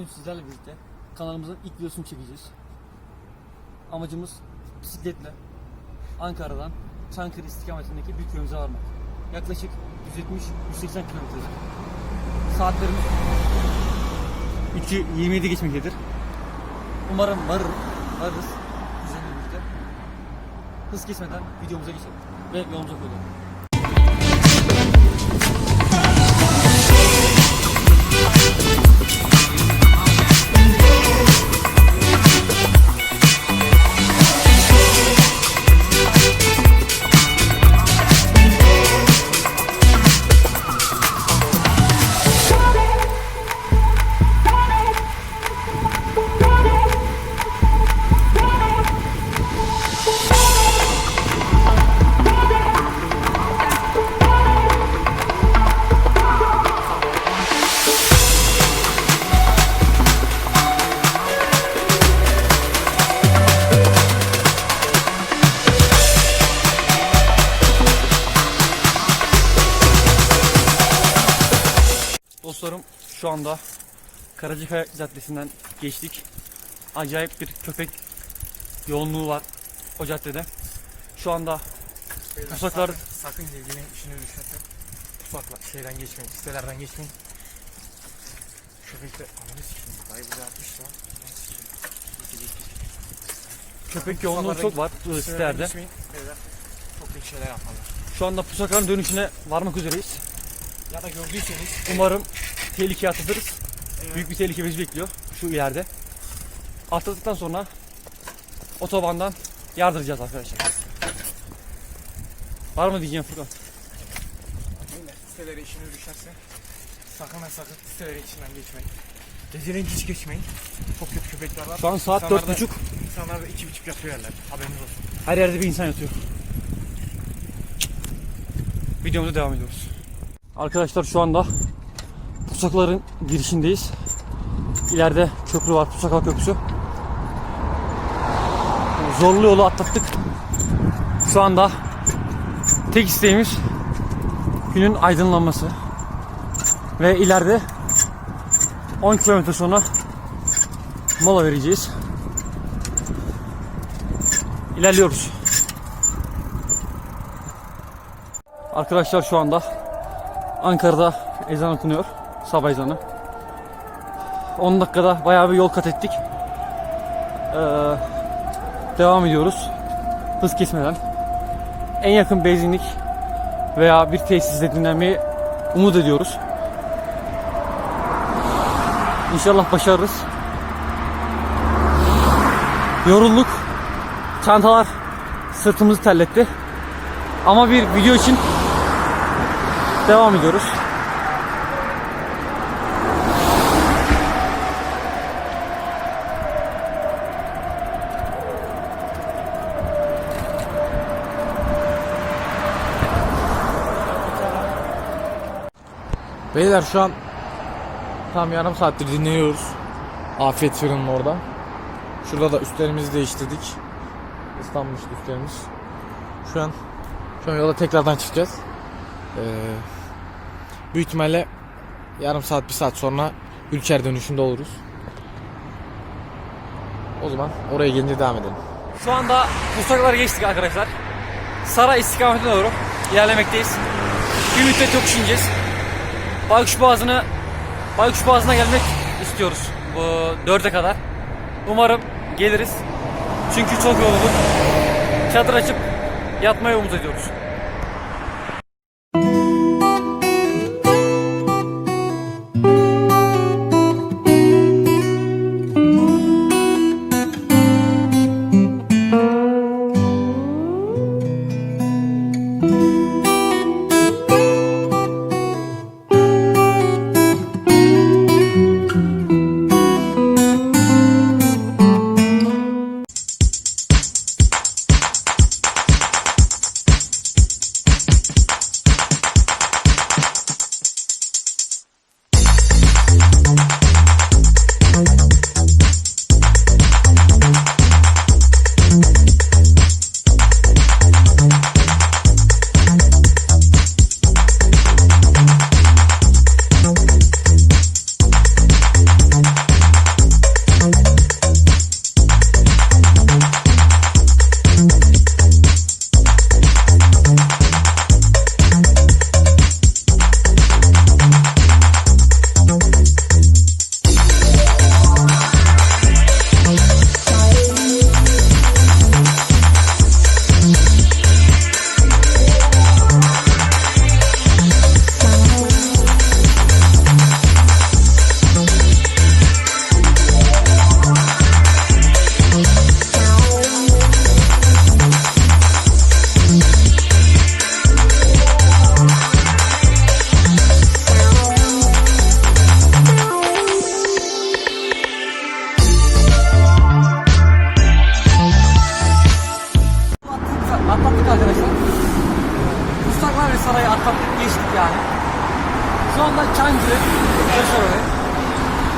Bugün sizlerle birlikte kanalımızın ilk videosunu çekeceğiz. Amacımız bisikletle Ankara'dan Çankırı istikametindeki büyük köyümüze varmak. Yaklaşık 170-180 kilometre. Saatlerimiz 3'ü 27 geçmektedir. Umarım varırım, varırız. Bizimle birlikte. Hız kesmeden videomuza geçelim ve yolumuza koyalım. Şu anda Karacakaya Caddesi'nden geçtik. Acayip bir köpek yoğunluğu var o caddede. Şu anda Pusaklar- sakın, sakın ilgili işini düşürtme. Pusakla şeyden geçmeyin, sitelerden geçmeyin. Köpekler ananı sikeyim. Dayı bize atmış lan. Ananı sikeyim. Köpek yoğunluğu çok var Sitelerden sitelerde. geçmeyin. Beyler, Çok büyük şeyler yaparlar. Şu anda Pusakların dönüşüne varmak üzereyiz. Ya da gördüyseniz Umarım tehlikeye atlatırız. Evet. Büyük bir tehlike bizi bekliyor şu ileride. Atladıktan sonra otobandan yardıracağız arkadaşlar. Var mı diyeceğim Furkan? Beyler sitelere işini düşerse sakın ve sakın sitelere içinden geçmeyin. Geceleyin hiç geçmeyin. Çok kötü köpekler var. Şu an saat dört buçuk. İnsanlar da iki buçuk yapıyor yerler. Haberiniz olsun. Her yerde bir insan yatıyor. Videomuza devam ediyoruz. Arkadaşlar şu anda Pusakların girişindeyiz. İleride köprü var, Pusaklar Köprüsü. Zorlu yolu atlattık. Şu anda tek isteğimiz günün aydınlanması. Ve ileride 10 kilometre sonra mola vereceğiz. İlerliyoruz. Arkadaşlar şu anda Ankara'da ezan okunuyor. Sabah ezanı. 10 dakikada bayağı bir yol kat ettik. Ee, devam ediyoruz. Hız kesmeden. En yakın benzinlik veya bir tesiste dinlenmeyi umut ediyoruz. İnşallah başarırız. Yorulduk. Çantalar sırtımızı terletti. Ama bir video için devam ediyoruz. Beyler şu an tam yarım saattir dinleniyoruz. Afiyet fırının orada. Şurada da üstlerimizi değiştirdik. Islanmıştı üstlerimiz. Şu an şu an yola tekrardan çıkacağız. Ee, büyük ihtimalle yarım saat bir saat sonra Ülker dönüşünde oluruz. O zaman oraya gelince devam edelim. Şu anda Pusaklar geçtik arkadaşlar. Saray istikametine doğru ilerlemekteyiz. Bir müddet yokuş ineceğiz. Baykuş Boğazı'nı Baykuş Boğazı'na gelmek istiyoruz bu dörde kadar. Umarım geliriz. Çünkü çok yorulduk. Çadır açıp yatmayı umut ediyoruz.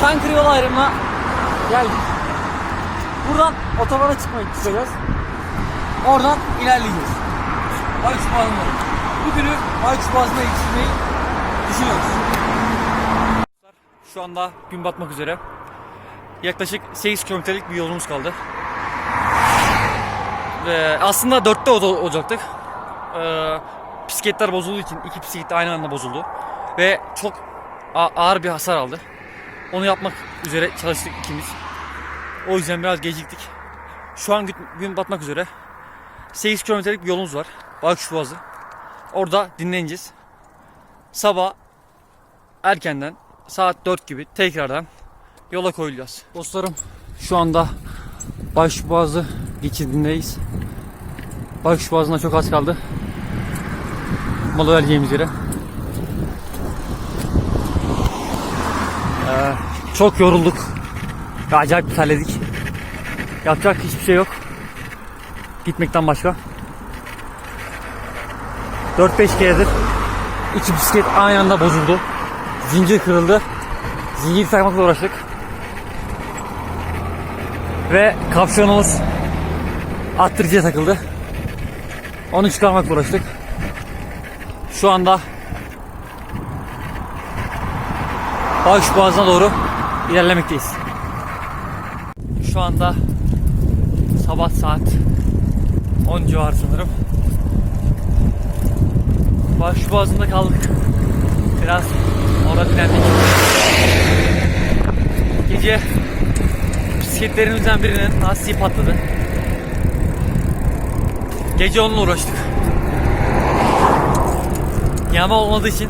Çankırı yol ayrımına geldik. Buradan otobana çıkmayı çıkacağız. Oradan ilerleyeceğiz. Ayçiç Boğazı'na. Bu günü Ayçiç Boğazı'na yetiştirmeyi düşünüyoruz. Şu anda gün batmak üzere. Yaklaşık 8 kilometrelik bir yolumuz kaldı. Ve aslında 4'te ol- olacaktık. Ee, bisikletler bozulduğu için iki bisiklet aynı anda bozuldu. Ve çok ağır bir hasar aldı. Onu yapmak üzere çalıştık ikimiz. O yüzden biraz geciktik. Şu an gün, batmak üzere. 8 kilometrelik bir yolumuz var. Baykuş Boğazı. Orada dinleneceğiz. Sabah erkenden saat 4 gibi tekrardan yola koyulacağız. Dostlarım şu anda Baykuş Boğazı geçidindeyiz. Baykuş Boğazı'na çok az kaldı. Mola vereceğimiz yere. Ee, çok yorulduk. Ve acayip terledik. Yapacak hiçbir şey yok. Gitmekten başka. 4-5 keredir iki bisiklet aynı anda bozuldu. Zincir kırıldı. Zincir takmakla uğraştık. Ve kapşonumuz attırıcıya takıldı. Onu çıkarmakla uğraştık. Şu anda Bağış Boğazı'na doğru ilerlemekteyiz. Şu anda sabah saat 10 civarı sanırım. Bağış Boğazı'nda kaldık. Biraz orada dinlendik. Gece bisikletlerimizden birinin lastiği patladı. Gece onunla uğraştık. Yağma olmadığı için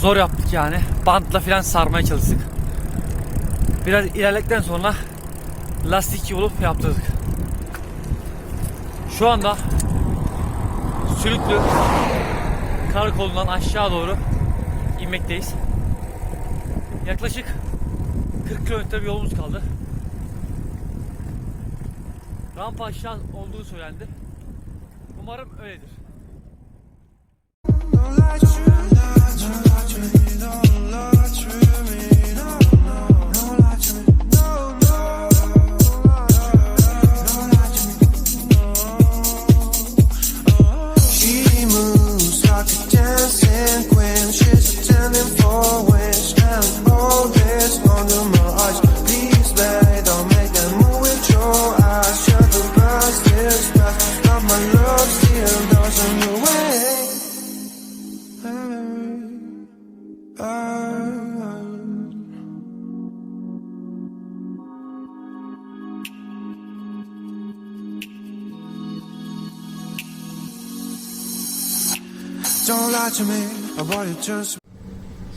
zor yaptık yani. Bantla falan sarmaya çalıştık. Biraz ilerledikten sonra lastikçi bulup yaptırdık. Şu anda Sülüklü karakolundan aşağı doğru inmekteyiz. Yaklaşık 40 kilometre bir yolumuz kaldı. Rampa aşağı olduğu söylendi. Umarım öyledir.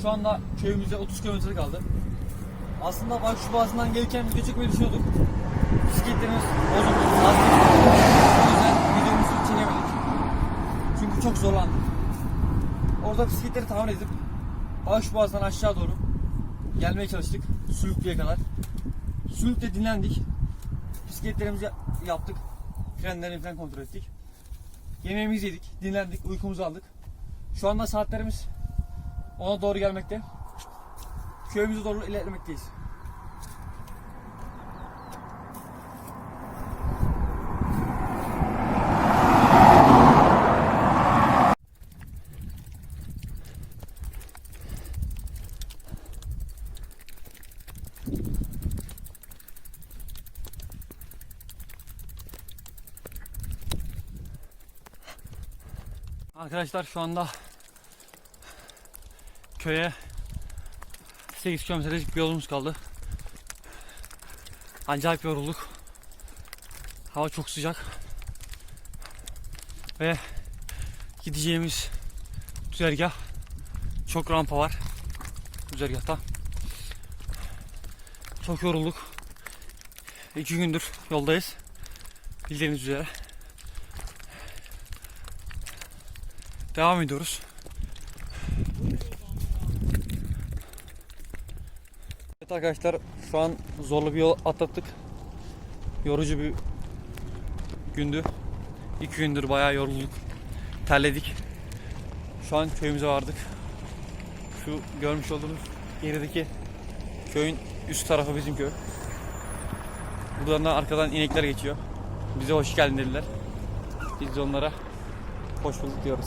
Şu anda köyümüzde 30 kilometre kaldı. Aslında bak şu boğazından gelirken video çekmeyi düşünüyorduk. Bisikletlerimiz bozuldu. O yüzden videomuzu çekemedik. Çünkü çok zorlandık. Orada bisikletleri tamir edip Bağış Boğazı'ndan aşağı doğru gelmeye çalıştık. Sülüklü'ye kadar. Sülük'te dinlendik. Bisikletlerimizi yaptık. Frenlerini falan kontrol ettik. Yemeğimizi yedik, dinlendik, uykumuzu aldık. Şu anda saatlerimiz ona doğru gelmekte. Köyümüze doğru ilerlemekteyiz. Arkadaşlar şu anda köye 8 kilometrelik bir yolumuz kaldı. Acayip yorulduk. Hava çok sıcak. Ve gideceğimiz güzergah çok rampa var. Güzergahta. Çok yorulduk. İki gündür yoldayız. Bildiğiniz üzere. Devam ediyoruz. Evet arkadaşlar şu an zorlu bir yol atlattık. Yorucu bir gündü. İki gündür bayağı yorulduk. Terledik. Şu an köyümüze vardık. Şu görmüş olduğunuz gerideki köyün üst tarafı bizim köy. Buradan da arkadan inekler geçiyor. Bize hoş geldin dediler. Biz de onlara hoş bulduk diyoruz.